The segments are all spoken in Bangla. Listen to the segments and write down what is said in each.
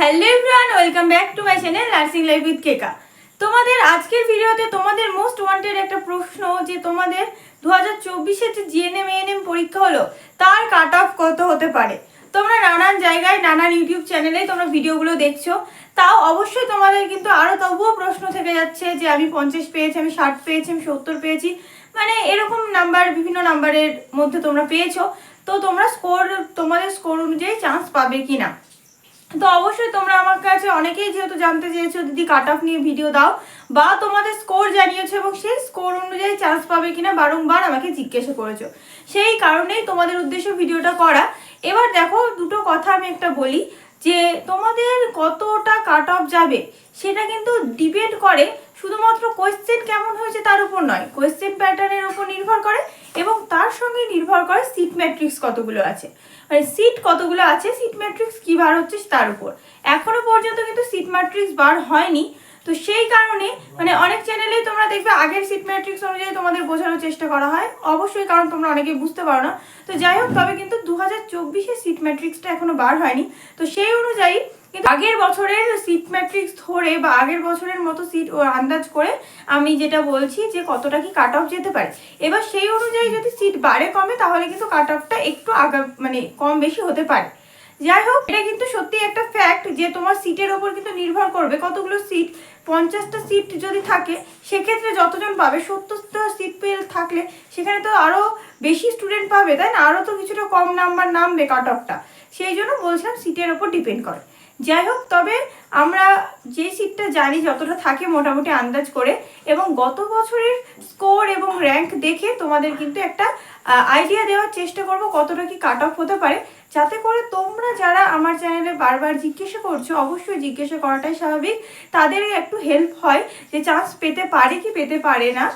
Hello everyone welcome back to my channel nursing life with Keka তোমাদের আজকের ভিডিওতে তোমাদের মোস্ট ওয়ান্টেড একটা প্রশ্ন যে তোমাদের দু হাজার চব্বিশে যে জিএনএম এএনএম পরীক্ষা হলো, তার কাট অফ কত হতে পারে? তোমরা নানান জায়গায়, নানান ইউটিউব চ্যানেলে তোমরা ভিডিওগুলো দেখছ। তাও অবশ্যই তোমাদের কিন্তু আরও তবুও প্রশ্ন থেকে যাচ্ছে যে আমি পঞ্চাশ পেয়েছি, আমি ষাট পেয়েছি, আমি সত্তর পেয়েছি। মানে এরকম নাম্বার বিভিন্ন নাম্বারের মধ্যে তোমরা পেয়েছ। তো তোমরা স্কোর তোমাদের স্কোর অনুযায়ী চান্স পাবে কি না তো অবশ্যই তোমরা আমার কাছে অনেকেই যেহেতু জানতে চেয়েছো, দিদি কাট অফ নিয়ে ভিডিও দাও, বা তোমাদের স্কোর জানিয়েছো এবং সেই স্কোর অনুযায়ী চান্স পাবে কিনা বারংবার আমাকে জিজ্ঞাসা করেছ। সেই কারণেই তোমাদের উদ্দেশ্য ভিডিওটা করা। এবার দেখো, দুটো কথা আমি একটা বলি, যে তোমাদের কতটা কাট অফ যাবে, সেটা কিন্তু ডিপেন্ড করে শুধুমাত্র কোয়েশ্চেন কেমন হয়েছে তার উপর নয় কোয়েশ্চেন প্যাটার্নের উপর নির্ভর করে এবং তার সঙ্গে নির্ভর করে সিট ম্যাট্রিক্স কতগুলো আছে। মানে সিট কতগুলো আছে? সিট ম্যাট্রিক্স কী বার হচ্ছে তার উপর। এখনও পর্যন্ত কিন্তু সিট ম্যাট্রিক্স বার হয়নি। তো সেই কারণে মানে অনেক চ্যানেলেই তোমরা দেখবে আগের সিট ম্যাট্রিক্স অনুযায়ী তোমাদের বোঝানোর চেষ্টা করা হয়। অবশ্যই কারণ তোমরা অনেকে বুঝতে পারো না। তো যাই হোক, তবে কিন্তু দু হাজার চব্বিশে সিট ম্যাট্রিক্সটা এখনও বার হয়নি। তো সেই অনুযায়ী কিন্তু আগের বছরের সিট ম্যাট্রিক্স ধরে বা আগের বছরের মতো সিট আন্দাজ করে আমি যেটা বলছি যে কতটা কি কাট অফ যেতে পারে। এবার সেই অনুযায়ী যদি সিট বাড়ে কমে, তাহলে কিন্তু কাট অফটা একটু আগা মানে কম বেশি হতে পারে। যাই হোক, এটা কিন্তু সত্যি একটা ফ্যাক্ট যে তোমার সিটের ওপর কিন্তু নির্ভর করবে কতগুলো সিট পঞ্চাশটা সিট যদি থাকে, সেক্ষেত্রে যতজন পাবে, সত্তরটা সিট পেয়ে থাকলে সেখানে তো আরও বেশি স্টুডেন্ট পাবে, তাই না? আরও তো কিছুটা কম নাম্বার নামবে কাট অফটা সেই জন্য বলছিলাম সিটের ওপর ডিপেন্ড করে। যাই হোক, তবে আমরা যে সিটটা জানি যতটা থাকে মোটামুটি আন্দাজ করে, এবং গত বছরের স্কোর এবং র্যাঙ্ক দেখে তোমাদের কিন্তু একটা আইডিয়া দেওয়ার চেষ্টা করব কতটা কি কাট অফ হতে পারে। যাতে করে তোমরা যারা আমার চ্যানেলে বারবার জিজ্ঞাসা করছ, অবশ্যই জিজ্ঞাসা করাটাই স্বাভাবিক। তাদের একটু হেল্প হয় যে চান্স পেতে পারে কি পেতে পারে না।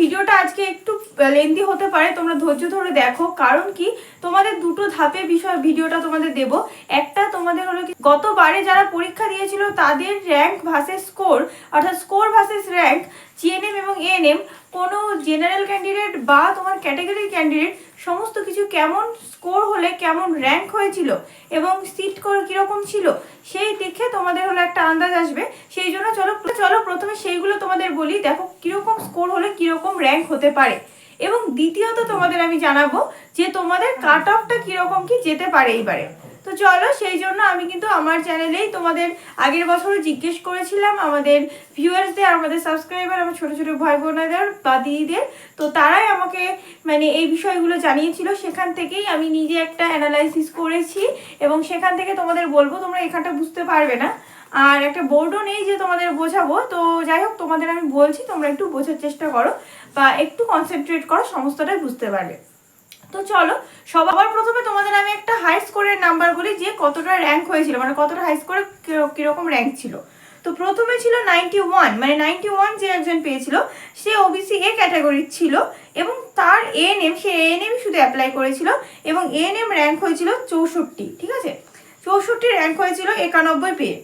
ভিডিওটা আজকে একটু লেন্দি হতে পারে, তোমরা ধৈর্য ধরে দেখো। কারণ কি? তোমাদের দুটো ধাপে বিষয়, ভিডিওটা তোমাদের দেব। একটা তোমাদের হলো কি, গতবারে যারা পরীক্ষা দিয়েছিল, তাদের র্যাঙ্ক ভার্সেস স্কোর অর্থাৎ স্কোর ভার্সেস র্যাঙ্ক জিএনএম এবং এএনএম কোনো জেনারেল ক্যান্ডিডেট বা তোমার ক্যাটাগরি ক্যান্ডিডেট সমস্ত কিছু কেমন স্কোর হলে কেমন র্যাঙ্ক হয়েছিল এবং সিট করে কীরকম ছিল, সেই দেখে তোমাদের হলো একটা আন্দাজ আসবে। সেই জন্য চলো চলো প্রথমে সেইগুলো তোমাদের বলি, দেখো কীরকম স্কোর হলে কীরকম র্যাঙ্ক হতে পারে। এবং দ্বিতীয়ত তোমাদের আমি জানাব যে তোমাদের কাট অফটা কীরকম কি যেতে পারে এইবারে। তো চলো, সেই জন্য আমি কিন্তু আমার চ্যানেলেই তোমাদের আগের বছর জিজ্ঞেস করেছিলাম আমাদের ভিউয়ার্সদের আমাদের সাবস্ক্রাইবার আমার ছোটো ছোটো ভাই বোনেদের বা দিদিদের। তো তারাই আমাকে মানে এই বিষয়গুলো জানিয়েছিল। সেখান থেকেই আমি নিজে একটা অ্যানালাইসিস করেছি এবং সেখান থেকে তোমাদের বলব, তোমরা এখানটা বুঝতে পারবে না। আর একটা বোর্ডও নেই যে তোমাদের বোঝাবো। তো যাই হোক, তোমাদের আমি বলছি, তোমরা একটু বোঝার চেষ্টা করো বা একটু কনসেন্ট্রেট করো, সমস্তটাই বুঝতে পারবে। তো চলো, সবার প্রথমে তোমাদের আমি একটা হাই স্কোরের নাম্বার বলি যে কতটা র্যাঙ্ক হয়েছিল মানে কতটা হাই স্কোরে কীরকম র্যাঙ্ক ছিল। তো প্রথমে ছিল নাইনটি ওয়ান মানে নাইনটি ওয়ান যে একজন পেয়েছিল, সে ওবিসি এ ক্যাটাগরির ছিল এবং তার এএনএম সে এএনএম শুধু অ্যাপ্লাই করেছিল এবং এএনএম র্যাঙ্ক হয়েছিল চৌষট্টি, ঠিক আছে? চৌষট্টি র্যাঙ্ক হয়েছিল একানব্বই পেয়ে।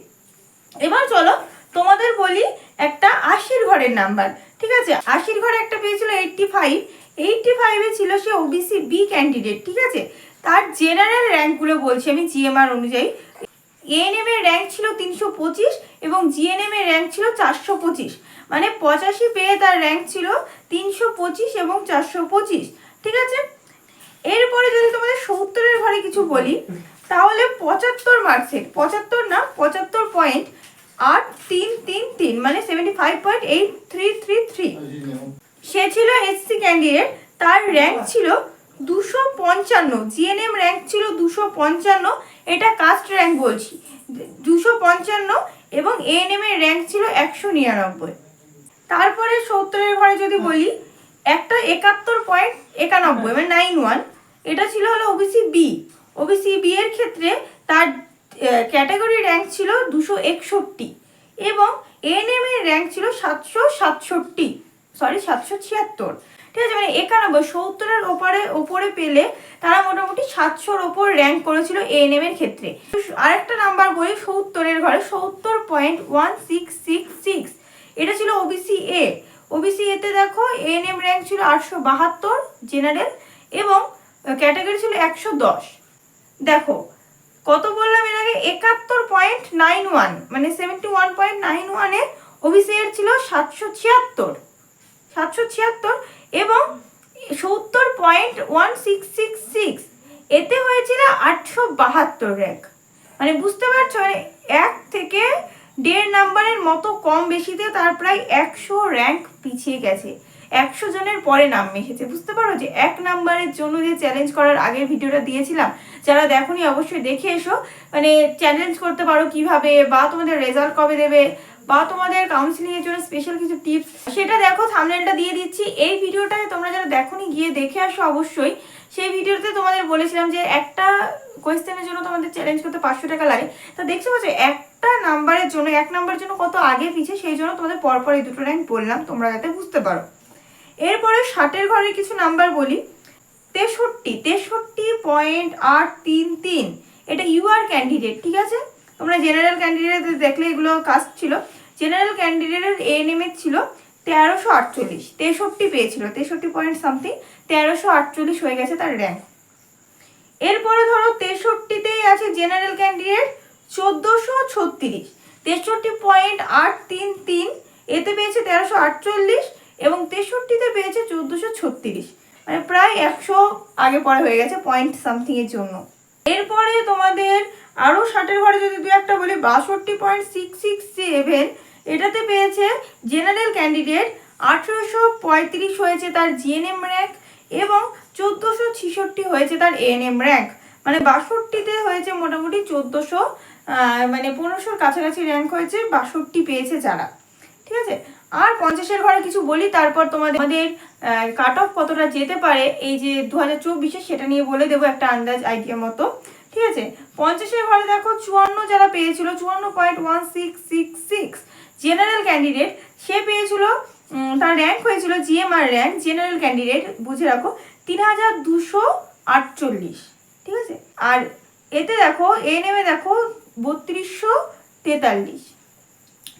এবার চলো, তোমাদের বলি একটা আশির ঘরের নাম্বার ঠিক আছে? আশির ঘরে একটা পেয়েছিল এইটটি ফাইভ এইটটি ফাইভে ছিল সে ওবিসি বি ক্যান্ডিডেট ঠিক আছে? তার জেনারেল র্যাঙ্কগুলো বলছি আমি জিএমআর অনুযায়ী। এএনএম এর র্যাঙ্ক ছিল তিনশো পঁচিশ এবং জিএনএম এর র্যাঙ্ক ছিল চারশো পঁচিশ। মানে পঁচাশি পেয়ে তার র্যাঙ্ক ছিল তিনশো পঁচিশ এবং চারশো পঁচিশ, ঠিক আছে? এরপরে যদি তোমাদের সত্তরের ঘরে কিছু বলি, তাহলে পঁচাত্তর মার্কসের পঁচাত্তর না, পঁচাত্তর পয়েন্ট আট তিন তিন তিন মানে seventy five point eight three three three সে ছিল এসসি ক্যান্ডিডেট, তার র্যাঙ্ক ছিল দুশো পঞ্চান্ন। জিএনএম র্যাঙ্ক ছিল দুশো পঞ্চান্ন, এটা কাস্ট র্যাঙ্ক বলছি। দুশো পঞ্চান্ন এবং এএনএম এর র্যাঙ্ক ছিল একশো নিরানব্বই। তারপরে সত্তরের ঘরে যদি বলি, একটা একাত্তর পয়েন্ট একানব্বই মানে নাইন ওয়ান এটা ছিল হলো ওবিসি বি ওবিসি বি এর ক্ষেত্রে তার ক্যাটাগরি র্যাঙ্ক ছিল দুশো একষট্টি এবং এএনএম এর র্যাঙ্ক ছিল সাতশো সাতষট্টি। সরি সাতশো ছিয়াত্তর। ঠিক আছে মানে একানব্বই, সত্তরের ওপরে ওপরে পেলে তারা মোটামুটি সাতশোর ওপর র্যাঙ্ক করেছিল এএনএম এর ক্ষেত্রে। আরেকটা নাম্বার বলি, সত্তরের ঘরে, সত্তর point one six six six এটা ছিল ওবিসি এ ওবিসি এতে দেখো এএনএম র্যাঙ্ক ছিল আটশো বাহাত্তর জেনারেল এবং ক্যাটাগরি ছিল একশো দশ। দেখো, কত বললাম এর আগে? একাত্তর পয়েন্ট নাইন ওয়ান মানে সেভেন্টি ওয়ান পয়েন্ট নাইন ওয়ানে ওবিসি এর ছিল সাতশো ছিয়াত্তর। সাতশো ছিয়াত্তর এবং সত্তর point one six six six এতে হয়েছিল আটশো বাহাত্তর র্যাঙ্ক মানে বুঝতে পারছ? মানে এক থেকে দেড় নাম্বারের মতো কম বেশিতে তার প্রায় একশো র্যাঙ্ক পিছিয়ে গেছে। একশো জনের পরে নাম এসেছে। বুঝতে পারো যে এক নাম্বারের জন্য যে চ্যালেঞ্জ করার আগের ভিডিওটা দিয়েছিলাম, যারা দেখোনি অবশ্যই দেখে এসো। মানে চ্যালেঞ্জ করতে পারো কীভাবে বা তোমাদের রেজাল্ট কবে দেবে? বা তোমাদের কাউন্সিলিং এর জন্য স্পেশাল কিছু টিপস সেটা দেখো থামনেলটা দিয়ে দিচ্ছি। এই ভিডিওটায় তোমরা যারা দেখোনি, গিয়ে দেখে আসো অবশ্যই। সেই ভিডিওতে তোমাদের বলেছিলাম যে একটা কোয়েশ্চেনের জন্য তোমাদের চ্যালেঞ্জ করতে পাঁচশো টাকা লাগে। তা দেখছ বলছো, একটা নাম্বারের জন্য, এক নাম্বারের জন্য কত আগে পিছিয়ে সেই জন্য তোমাদের পরপর এই দুটো র্যাঙ্ক বললাম, তোমরা যাতে বুঝতে পারো। এরপরে ষাটের ঘরের কিছু নাম্বার বলি। তেষট্টি তেষট্টি পয়েন্ট আট তিন তিন। এটা ইউআর ক্যান্ডিডেট ঠিক আছে? তোমরা জেনারেল ক্যান্ডিডেট দেখলে এগুলো কাস্ট ছিল। জেনারেল ক্যান্ডিডেটের এএনএমএ ছিল তেরোশো আটচল্লিশ, তেষট্টি পেয়েছিল, তেষট্টি পয়েন্ট সামথিং তেরোশো আটচল্লিশ হয়ে গেছে তার র্যাঙ্ক এরপরে ধরো তেষট্টিতেই আছে জেনারেল ক্যান্ডিডেট চোদ্দোশো ছত্রিশ, তেষট্টি পয়েন্ট আট তিন তিন, এতে পেয়েছে তেরোশো আটচল্লিশ এবং তেষট্টিতে পেয়েছে চোদ্দোশো ছত্রিশ। মানে প্রায় একশো আগে পরে হয়ে গেছে পয়েন্ট সামথিং এর জন্য। এরপরে তোমাদের আরও ষাটের ঘরে যদি দু একটা বলি, বাষট্টি পয়েন্ট সিক্স সিক্স সেভেন এটাতে পেয়েছে জেনারেল ক্যান্ডিডেট আঠেরোশো পঁয়ত্রিশ হয়েছে তার জিএনএম র্যাঙ্ক এবং চোদ্দোশো ছিষট্টি হয়েছে তার এএনএম র্যাঙ্ক মানে বাষট্টিতে হয়েছে মোটামুটি চোদ্দোশো মানে পনেরোশোর কাছাকাছি র্যাঙ্ক হয়েছে, বাষট্টি পেয়েছে যারা। ঠিক আছে? আর পঞ্চাশের ঘরে কিছু বলি, তারপর তোমাদের, আমাদের কাট অফ কতটা যেতে পারে, এই যে দু হাজার সেটা নিয়ে বলে দেবো একটা আন্দাজ আইডিয়া মতো। ঠিক আছে? পঞ্চাশের ঘরে দেখো চুয়ান্ন যারা পেয়েছিল, চুয়ান্ন point one six six six general candidate সে পেয়েছিল তার র্যাঙ্ক হয়েছিল জিএমআর র্যাঙ্ক জেনারেল ক্যান্ডিডেট বুঝে রাখো, তিন হাজার দুশো আটচল্লিশ। ঠিক আছে? আর এতে দেখো এনএমে দেখো, বত্রিশশো তেতাল্লিশ।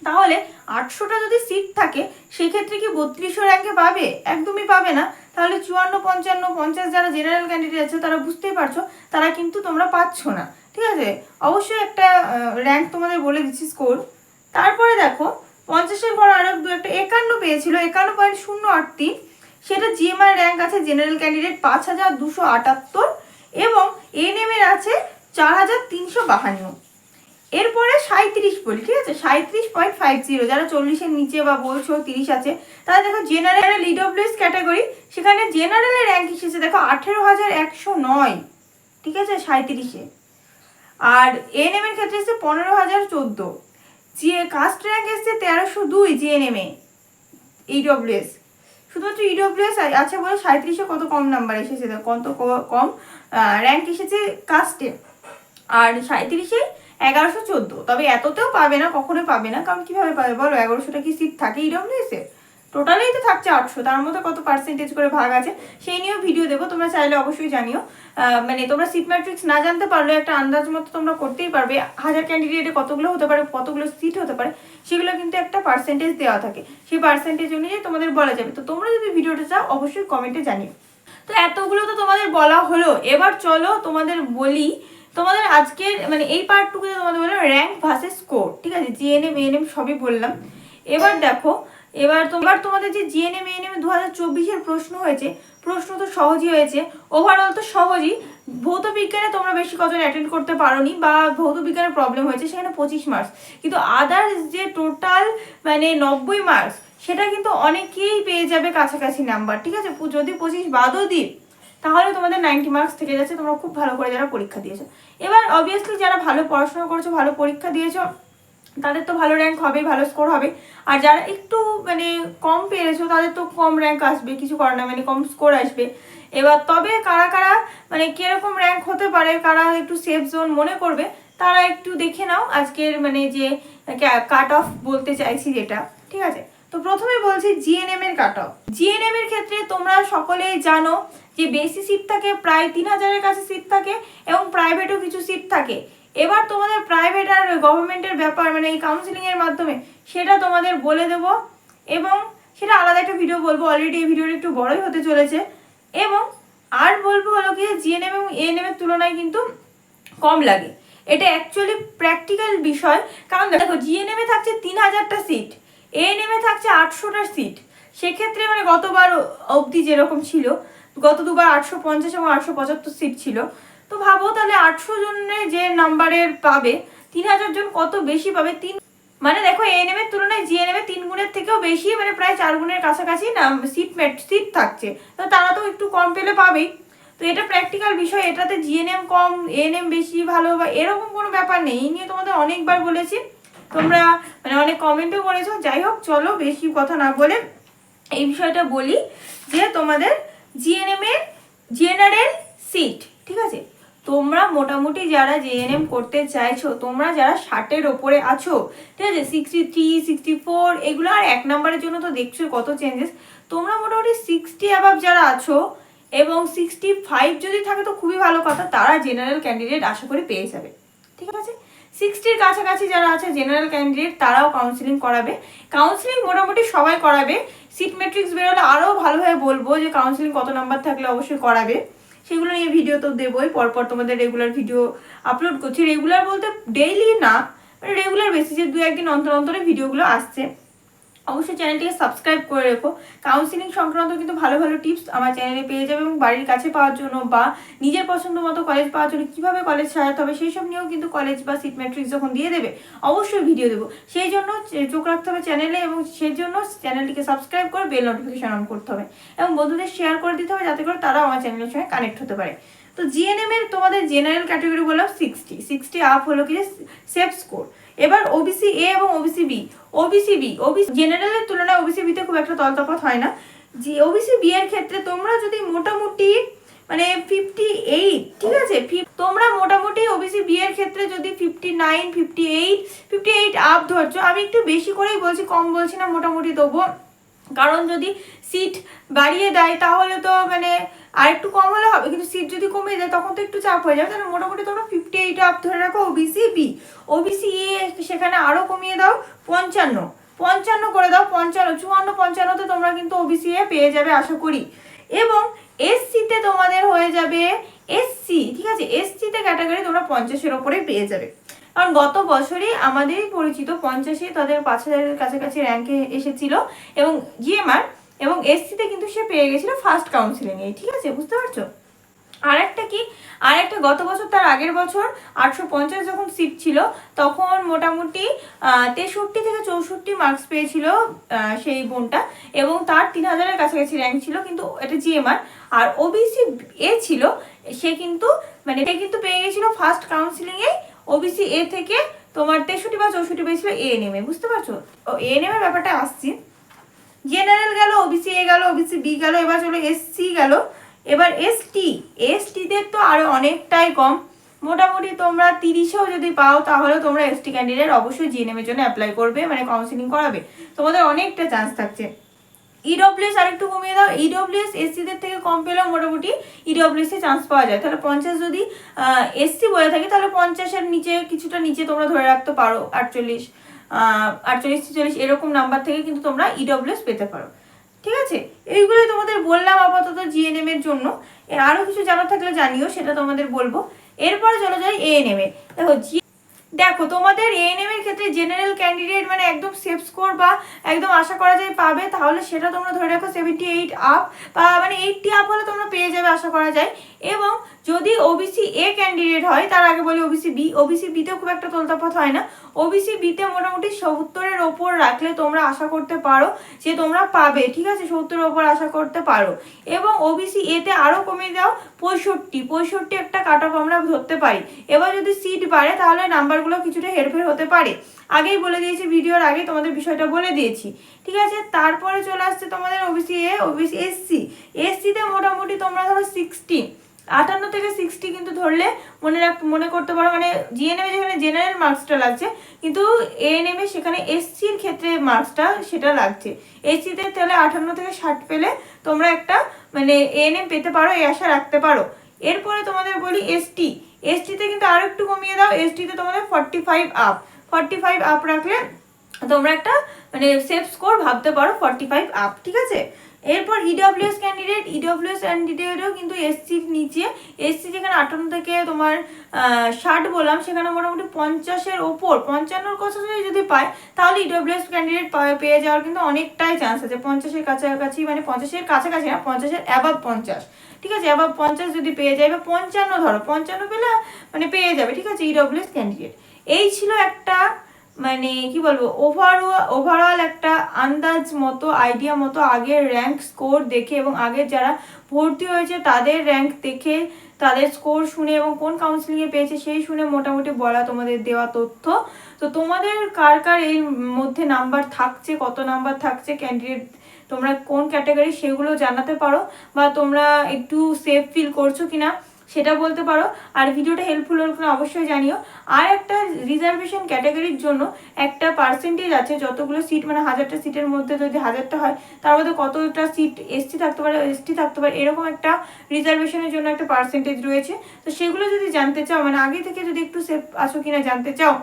তাহলে আটশোটা যদি সিট থাকে, সেক্ষেত্রে কি বত্রিশশো র্যাঙ্কে পাবে? একদমই পাবে না। তাহলে চুয়ান্ন, পঞ্চান্ন, পঞ্চাশ যারা জেনারেল ক্যান্ডিডেট আছে, তারা বুঝতেই পারছ, তারা কিন্তু তোমরা পাচ্ছ না। ঠিক আছে? অবশ্যই একটা র্যাঙ্ক তোমাদের বলে দিচ্ছি স্কোর তারপরে দেখো, পঞ্চাশের ঘর আরও দু একটা, একান্ন পেয়েছিল, একান্ন পয়েন্ট শূন্য আট তিন। সেটা জিএমআর র্যাঙ্ক আছে জেনারেল ক্যান্ডিডেট পাঁচ হাজার দুশো আটাত্তর এবং এনএম এর আছে চার হাজার তিনশো বাহান্ন। এরপরে সাঁত্রিশ বলি, ঠিক আছে? সাঁত্রিশ পয়েন্ট ফাইভ জিরো, যারা চল্লিশের নিচে বা বলছো তিরিশ আছে, তারা দেখো জেনারেল ইডব্লিউএস ক্যাটাগরি সেখানে জেনারেলের র্যাঙ্ক এসেছে, দেখো আঠেরো হাজার একশো নয়, ঠিক আছে? সাঁত্রিশে আর এএনএম এর ক্ষেত্রে এসেছে পনেরো হাজার চোদ্দ। যে কাস্ট র্যাঙ্ক এসেছে তেরোশো দুই জিএনএম এ ইডব্লিউএস শুধুমাত্র ইডব্লিউএস আছে বলে সাঁত্রিশে কত কম নাম্বার এসেছে? কত কম র্যাঙ্ক এসেছে কাস্টে আর সাঁত্রিশে এগারোশো চোদ্দ। তবে এততেও পাবে না কখনো পাবে না। কারণ কীভাবে পাবে বলো, এগারোশোটা কি সিট থাকে? ইডব্লিউএস টোটালেই তো থাকছে আটশো। তার মধ্যে কত পার্সেন্টেজ করে ভাগ আছে, সেই নিয়েও ভিডিও দেবো। তোমরা চাইলে অবশ্যই জানিও। মানে তোমরা সিট ম্যাট্রিক্স না জানতে পারলে একটা আন্দাজ মতো তোমরা করতেই পারবে। হাজার ক্যান্ডিডেটে কতগুলো হতে পারে, কতগুলো সিট হতে পারে, সেগুলো কিন্তু একটা পার্সেন্টেজ দেওয়া থাকে। সেই পার্সেন্টেজ অনুযায়ী তোমাদের বলা যাবে। তো তোমরা যদি ভিডিওটা চাও, অবশ্যই কমেন্টে জানিও। তো এতগুলো তো তোমাদের বলা হলো। এবার চলো তোমাদের বলি তোমাদের আজকের মানে এই পার্টটুকুতে তোমাদের বললাম র্যাঙ্ক ভার্সেস স্কোর ঠিক আছে? জিএনএম এএনএম সবই বললাম। এবার দেখো, এবার তোমার তোমাদের যে জিএনএম এএনএম দু হাজার চব্বিশের প্রশ্ন হয়েছে, প্রশ্ন তো সহজই হয়েছে। ওভারঅল তো সহজই। ভৌত বিজ্ঞানে তোমরা বেশি কজন অ্যাটেন্ড করতে পারোনি বা ভৌত বিজ্ঞানের প্রবলেম হয়েছে, সেখানে পঁচিশ মার্কস কিন্তু আদার্স যে টোটাল মানে নব্বই মার্কস সেটা কিন্তু অনেকেই পেয়ে যাবে কাছাকাছি নাম্বার ঠিক আছে? যদি পঁচিশ বাদও দিই তাহলে তোমাদের নাইনটি মার্কস থেকে যাচ্ছে, তোমরা খুব ভালো করে যারা পরীক্ষা দিয়েছ। এবার অবভিয়াসলি যারা ভালো পড়াশোনা করেছ, ভালো পরীক্ষা দিয়েছ, তাদের তো ভালো র্যাঙ্ক হবে ভালো স্কোর হবে আর যারা একটু মানে কম পেয়েছ তাদের তো কম র্যাঙ্ক আসবে, কিছু করে না মানে কম স্কোর আসবে। এবার তবে কারা কারা মানে কীরকম র্যাঙ্ক হতে পারে, কারা একটু সেফ জোন মনে করবে, তারা একটু দেখে নাও আজকের মানে যে কাট অফ বলতে চাইছি যেটা, ঠিক আছে? তো প্রথমে বলছি জিএনএম এর কাট অফ জিএনএম এর ক্ষেত্রে তোমরা সকলেই জানো যে বেশি সিট থাকে, প্রায় তিন হাজারের কাছে সিট থাকে এবং প্রাইভেটও কিছু সিট থাকে। এবার তোমাদের প্রাইভেট আর গভর্নমেন্টের ব্যাপার মানে এই কাউন্সিলিং এর মাধ্যমে সেটা তোমাদের বলে দেব এবং সেটা আলাদা একটা ভিডিও বলব। অলরেডি এই ভিডিওটা একটু বড়ই হতে চলেছে এবং আর বলব হলো কি জিএনএম এবং এএনএম এর তুলনায় কিন্তু কম লাগে। এটা অ্যাকচুয়ালি প্র্যাকটিক্যাল বিষয়। কারণ দেখো জিএনএম এ থাকছে তিন হাজারটা সিট এএনএম এ থাকছে আটশোটা সিট সেক্ষেত্রে মানে গতবার অবধি যেরকম ছিল গত দুবার আটশো পঞ্চাশ এবং আটশো পঁচাত্তর সিট ছিল। তো ভাবো তাহলে আটশো জনের যে নাম্বারের পাবে, তিন হাজার জন কত বেশি পাবে? তিন মানে দেখো এএনএম এর তুলনায় জিএনএম এর তিন গুণের থেকেও বেশি মানে প্রায় চার গুণের কাছাকাছি না সিট সিট থাকছে। তো তারা তো একটু কম পেলে পাবেই। তো এটা প্র্যাকটিক্যাল বিষয়, এটাতে জিএনএম কম এএনএম বেশি, ভালো বা এরকম কোনো ব্যাপার নেই। এই নিয়ে তোমাদের অনেকবার বলেছি। তোমরা মানে অনেক কমেন্টও করেছ। যাই হোক, চলো বেশি কথা না বলে এই বিষয়টা বলি যে তোমাদের জিএনএম এর জেনারেল সিট ঠিক আছে? তোমরা মোটামুটি যারা জেএনএম করতে চাইছো, তোমরা যারা ষাটের ওপরে আছো, ঠিক আছে? সিক্সটি থ্রি সিক্সটি ফোর এগুলো আর এক নম্বরের জন্য তো দেখছ কত চেঞ্জেস তোমরা মোটামুটি সিক্সটি অ্যাবাভ যারা আছো এবং সিক্সটি ফাইভ যদি থাকে তো খুবই ভালো কথা, তারা জেনারেল ক্যান্ডিডেট আশা করে পেয়ে যাবে, ঠিক আছে? সিক্সটির কাছাকাছি যারা আছে জেনারেল ক্যান্ডিডেট তারাও কাউন্সিলিং করাবে। কাউন্সিলিং মোটামুটি সবাই করাবে। সিট ম্যাট্রিক্স বেরোলে আরও ভালোভাবে বলব যে কাউন্সিলিং কত নাম্বার থাকলে অবশ্যই করাবে। সেগুলো নিয়ে ভিডিও তো দেবোই, পরপর তোমাদের রেগুলার ভিডিও আপলোড করছি। রেগুলার বলতে ডেইলি না রেগুলার বেসিসে দু একদিন অন্তর অন্তরে ভিডিওগুলো আসছে। অবশ্যই চ্যানেলটিকে সাবস্ক্রাইব করে রেখো। কাউন্সিলিং সংক্রান্ত কিন্তু ভালো ভালো টিপস আমার চ্যানেলে পেয়ে যাবে এবং বাড়ির কাছে পাওয়ার জন্য বা নিজের পছন্দ মতো কলেজ পাওয়ার জন্য কীভাবে কলেজ সাজাতে হবে সেই সব নিয়েও কিন্তু কলেজ বা সিট ম্যাট্রিক্স যখন দিয়ে দেবে, অবশ্যই ভিডিও দেবো। সেই জন্য চোখ রাখতে হবে চ্যানেলে এবং সেই জন্য চ্যানেলটিকে সাবস্ক্রাইব করে বেল নোটিফিকেশন অন করতে হবে এবং বন্ধুদের শেয়ার করে দিতে হবে যাতে করে তারাও আমার চ্যানেলের সঙ্গে কানেক্ট হতে পারে। তো জিএনএম এর তোমাদের জেনারেল ক্যাটাগরি বললাম সিক্সটি সিক্সটি আপ হলো কি সেফ স্কোর এবার ওবিসি এ এবং OBC B OBC B OBC জেনারেলের তুলনায় ওবিসি বিতে খুব একটা তলতফাত হয় না। যে ওবিসি বি এর ক্ষেত্রে তোমরা যদি মোটামুটি মানে ফিফটি এইট ঠিক আছে? তোমরা মোটামুটি ওবিসি বি এর ক্ষেত্রে যদি fifty nine fifty eight fifty eight up ধরছো, আমি একটু বেশি করেই বলছি, কম বলছি না মোটামুটি দেবো কারণ যদি সিট বাড়িয়ে দেয়, তাহলে তো মানে আর একটু কম হলে হবে। কিন্তু সিট যদি কমে যায় তখন তো একটু চাপ হয়ে যাবে। তাহলে মোটামুটি তোমরা ফিফটি এইট আপ ধরে রাখো ওবিসি বি ওবিসি এ সেখানে আরও কমিয়ে দাও পঞ্চান্ন। পঞ্চান্ন করে দাও পঞ্চান্ন। চুয়ান্ন পঞ্চান্নতে তোমরা কিন্তু ওবিসি এ পেয়ে যাবে, আশা করি। এবং এসসিতে তোমাদের হয়ে যাবে এসসি ঠিক আছে? এসসিতে ক্যাটাগরি তোমরা পঞ্চাশের ওপরে পেয়ে যাবে। কারণ গত বছরই আমাদেরই পরিচিত পঞ্চাশে তাদের পাঁচ হাজারের কাছাকাছি র্যাঙ্কে এসেছিল এবং জিএমআর এবং এসসিতে কিন্তু সে পেয়ে গেছিল ফার্স্ট কাউন্সিলিংয়ে ঠিক আছে? বুঝতে পারছ? আর একটা কি? আর একটা গত বছর তার আগের বছর আটশো পঞ্চাশ যখন সিট ছিল, তখন মোটামুটি তেষট্টি থেকে চৌষট্টি মার্কস পেয়েছিল সেই বোনটা এবং তার তিন হাজারের কাছাকাছি র্যাঙ্ক ছিল, কিন্তু এটা জিএমআর আর ওবিসি এ ছিল, সে কিন্তু মানে সে কিন্তু পেয়ে গেছিল ফার্স্ট কাউন্সিলিংয়ে ওবিসি এ থেকে তোমার তেষট্টি বা চৌষট্টি পেয়েছিল এ এন এম এ, বুঝতে পারছ? ও এ এর ব্যাপারটা আসছি। জেনারেল গেল ওবিসি এ গেল ওবিসি বি গেল, এবার চলো এসসি গেল। এবার এসটি এসটিদের তো আরও অনেকটাই কম। মোটামুটি তোমরা তিরিশেও যদি পাও, তাহলে তোমরা এসটি ক্যান্ডিডেট অবশ্যই জিএনএম এর জন্য অ্যাপ্লাই করবে মানে কাউন্সিলিং করাবে। তোমাদের অনেকটা চান্স থাকছে। ইডব্লিউএস আরেকটু কমিয়ে দাও। ইডব্লিউএস এসসিদের থেকে কম পেলেও মোটামুটি ইডব্লিউএস এ চান্স পাওয়া যায়। তাহলে পঞ্চাশ যদি এসসি বলে থাকি, তাহলে পঞ্চাশের নিচে, কিছুটা নিচে তোমরা ধরে রাখতে পারো, আটচল্লিশ আটচল্লিশ, ছেচল্লিশ, এরকম নাম্বার থেকে কিন্তু তোমরা ইডব্লিউএস পেতে পারো। ঠিক আছে? এইগুলোই তোমাদের বললাম আপাতত জিএনএম এর জন্য। এর আরও কিছু জানার থাকলে জানিও, সেটা তোমাদের বলব। এরপরে চলে যাই এএনএম এ। দেখো জি দেখো, তোমাদের এএনএম এর ক্ষেত্রে জেনারেল ক্যান্ডিডেট মানে একদম সেফ স্কোর বা একদম আশা করা যায় পাবে, তাহলে সেটা তোমরা ধরে রাখো সেভেন্টি এইট আপ বা মানে এইটটি আপ হলে তোমরা পেয়ে যাবে আশা করা যায়। এবং যদি ওবিসি এ ক্যান্ডিডেট হয়, তার আগে বলি ওবিসি বি ওবিসি বিতে খুব একটা তোলতাপাত হয় না। ওবিসি বিতে মোটামুটি সত্তরের ওপর রাখলে তোমরা আশা করতে পারো যে তোমরা পাবে, ঠিক আছে? সত্তরের ওপর আশা করতে পারো। এবং ওবিসি এতে আরও কমিয়ে দাও, পঁয়ষট্টি পঁয়ষট্টি একটা কাট অফ আমরা ধরতে পারি। এবার যদি সিট বাড়ে, তাহলে নাম্বারগুলো কিছুটা হেরফের হতে পারে। আগেই বলে দিয়েছি ভিডিওর আগে, তোমাদের বিষয়টা বলে দিয়েছি। ঠিক আছে? তারপরে চলে আসছে তোমাদের ওবিসি এ ওবিসি এসসি এসসিতে মোটামুটি তোমরা ধরো সিক্সটি আটান্ন থেকে সিক্সটি কিন্তু ধরলে মনে রাখ, মনে করতে পারো মানে জিএনএম যেখানে জেনারেল মার্কসটা লাগছে, কিন্তু এএনএম সেখানে এসসির ক্ষেত্রে মার্কসটা সেটা লাগছে। এসসিতে তাহলে আটান্ন থেকে ষাট পেলে তোমরা একটা মানে এএনএম পেতে পারো, এই আশা রাখতে পারো। এরপরে তোমাদের বলি এসটি এসটিতে কিন্তু আরও একটু কমিয়ে দাও এসটিতে তোমাদের forty five up forty five up রাখলে তোমরা একটা মানে সেফ স্কোর ভাবতে পারো ফর্টি ফাইভ আপ ঠিক আছে? এরপর E ইডব্লিউএস ক্যান্ডিডেট ইডব্লিউএস ক্যান্ডিডেটও কিন্তু এসসির নিচে। এসসি যেখানে আটান্ন থেকে তোমার ষাট বললাম, সেখানে মোটামুটি পঞ্চাশের ওপর। পঞ্চান্নর কথা যদি পায় তাহলে E ইডব্লিউএস ক্যান্ডিডেট পেয়ে যাওয়ার কিন্তু অনেকটাই চান্স আছে। পঞ্চাশের কাছাকাছি মানে পঞ্চাশের কাছাকাছি না, পঞ্চাশের অ্যাবাভ পঞ্চাশ। ঠিক আছে? আবার পঞ্চাশ যদি পেয়ে যায় বা পঞ্চান্ন ধরো। পঞ্চান্ন পেলে মানে পেয়ে যাবে। ঠিক আছে? ইডব্লিউএস ক্যান্ডিডেট এই ছিল একটা মানে কি বলব ওভারঅল ওভারঅল একটা আন্দাজ মতো আইডিয়া মতো আগের র্যাঙ্ক স্কোর দেখে এবং আগের যারা ভর্তি হয়েছে তাদের র্যাঙ্ক দেখে তাদের স্কোর শুনে এবং কোন কাউন্সিলিংয়ে পেয়েছে সেই শুনে মোটামুটি বলা তোমাদের দেওয়া তথ্য। তো তোমাদের কার কার এর মধ্যে নাম্বার থাকছে, কত নাম্বার থাকছে ক্যান্ডিডেট তোমরা কোন ক্যাটাগরি সেগুলো জানাতে পারো বা তোমরা একটু সেফ ফিল করছ কিনা। সেটা বলতে পারো। আর ভিডিওটা হেল্পফুল হল অবশ্যই জানিও। আর একটা রিজার্ভেশন ক্যাটাগরির জন্য একটা পার্সেন্টেজ আছে, যতগুলো সিট মানে হাজারটা সিটের মধ্যে যদি হাজারটা হয়, তার মধ্যে কতটা সিট এসটি থাকতে পারে এসটি থাকতে পারে, এরকম একটা রিজার্ভেশনের জন্য একটা পার্সেন্টেজ রয়েছে। তো সেগুলো যদি জানতে চাও মানে আগে থেকে যদি একটু সেফ আছো কিনা জানতে চাও,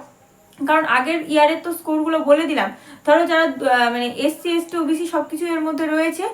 কারণ আগের ইয়ারের তো স্কোরগুলো বলে দিলাম। ধরো যারা মানে এসসি এসটি ওবিসি সব কিছু এর মধ্যে রয়েছে,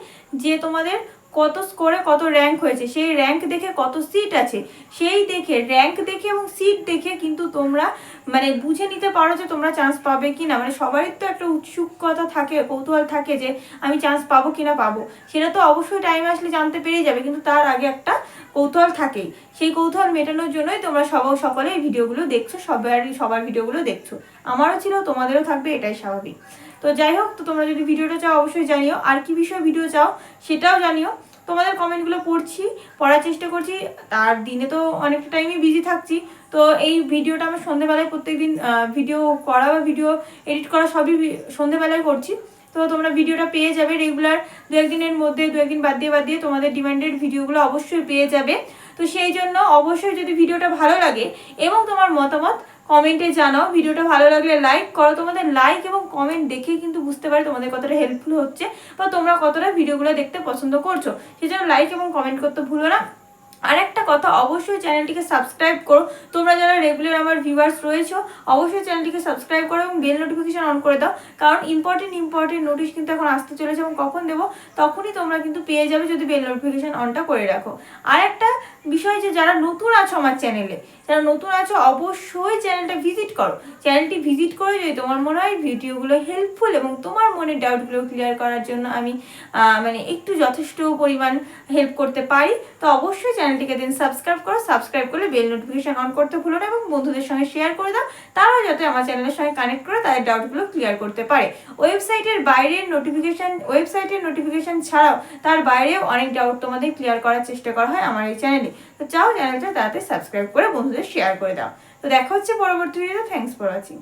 যে তোমাদের কত স্কোরে কত র্যাঙ্ক হয়েছে, সেই র্যাঙ্ক দেখে কত সিট আছে, সেই দেখে র্যাঙ্ক দেখে এবং সিট দেখে কিন্তু তোমরা মানে বুঝে নিতে পারো যে তোমরা চান্স পাবে কি না মানে সবারই তো একটা উৎসুকতা থাকে, কৌতূহল থাকে যে আমি চান্স পাবো কি না পাবো। সেটা তো অবশ্যই টাইম আসলে জানতে পেরে যাবে, কিন্তু তার আগে একটা কৌতূহল থাকেই। সেই কৌতূহল মেটানোর জন্যই তোমরা সব সকলে ভিডিওগুলো দেখছ, সবারই, সবার ভিডিওগুলো দেখছ। আমারও ছিল, তোমাদেরও থাকবে, এটাই স্বাভাবিক। তো যাই হোক, তো তোমরা যদি ভিডিওটা চাও, অবশ্যই জানিও। আর কি বিষয়ে ভিডিও চাও, সেটাও জানিও। তোমাদের কমেন্টগুলো পড়ছি, পড়ার চেষ্টা করছি। আর দিনে তো অনেকটা টাইমই বিজি থাকছি। তো এই ভিডিওটা আমি সন্ধেবেলায় প্রত্যেকদিন ভিডিও করা বা ভিডিও এডিট করা সবই সন্ধেবেলায় করছি। তো তোমরা ভিডিওটা পেয়ে যাবে রেগুলার দু একদিনের মধ্যে, দু একদিন বাদ দিয়ে বাদ দিয়ে তোমাদের ডিমান্ডেড ভিডিওগুলো অবশ্যই পেয়ে যাবে। তো সেই জন্য অবশ্যই যদি ভিডিওটা ভালো লাগে এবং তোমার মতামত কমেন্টে জানাও। ভিডিওটা ভালো লাগলে লাইক করো। তোমাদের লাইক এবং কমেন্ট দেখে কিন্তু বুঝতে পারে তোমাদের কতটা হেল্পফুল হচ্ছে বা তোমরা কতটা ভিডিওগুলো দেখতে পছন্দ করছ। সেজন্য লাইক এবং কমেন্ট করতে ভুলো না। আর একটা কথা, অবশ্যই চ্যানেলটিকে সাবস্ক্রাইব করো। তোমরা যারা রেগুলার আমার ভিউয়ার্স রয়েছো, অবশ্যই চ্যানেলটিকে সাবস্ক্রাইব করো এবং বেল নোটিফিকেশান অন করে দাও। কারণ ইম্পর্টেন্ট ইম্পর্টেন্ট নোটিশ কিন্তু এখন আসতে চলেছে এবং কখন দেবো, তখনই তোমরা কিন্তু পেয়ে যাবে যদি বেল নোটিফিকেশান অনটা করে রাখো। আর একটা বিষয় যে যারা নতুন আছো আমার চ্যানেলে যারা নতুন আছো, অবশ্যই চ্যানেলটা ভিজিট করো। চ্যানেলটি ভিজিট করে যদি তোমার মনে হয় ভিডিওগুলো হেল্পফুল এবং তোমার মনের ডাউটগুলো ক্লিয়ার করার জন্য আমি মানে একটু যথেষ্ট পরিমাণ হেল্প করতে পারি, তো অবশ্যই চ্যানেলটিকে দিন সাবস্ক্রাইব করো। সাবস্ক্রাইব করলে বেল নোটিফিকেশন অন করতে ভুলো না এবং বন্ধুদের সঙ্গে শেয়ার করে দাও। তারাও যাতে আমার চ্যানেলের সঙ্গে কানেক্ট করে তাদের ডাউটগুলো ক্লিয়ার করতে পারে। ওয়েবসাইটের বাইরের নোটিফিকেশন ওয়েবসাইটের নোটিফিকেশন ছাড়াও তার বাইরেও অনেক ডাউট তোমাদের ক্লিয়ার করার চেষ্টা করা হয় আমার এই চ্যানেলে তো চাও চ্যানেলটা তাড়াতাড়ি সাবস্ক্রাইব করে বন্ধুদের শেয়ার করে দাও। তো দেখা হচ্ছে পরবর্তী ভিডিওতে থ্যাংকস ফর ওয়াচিং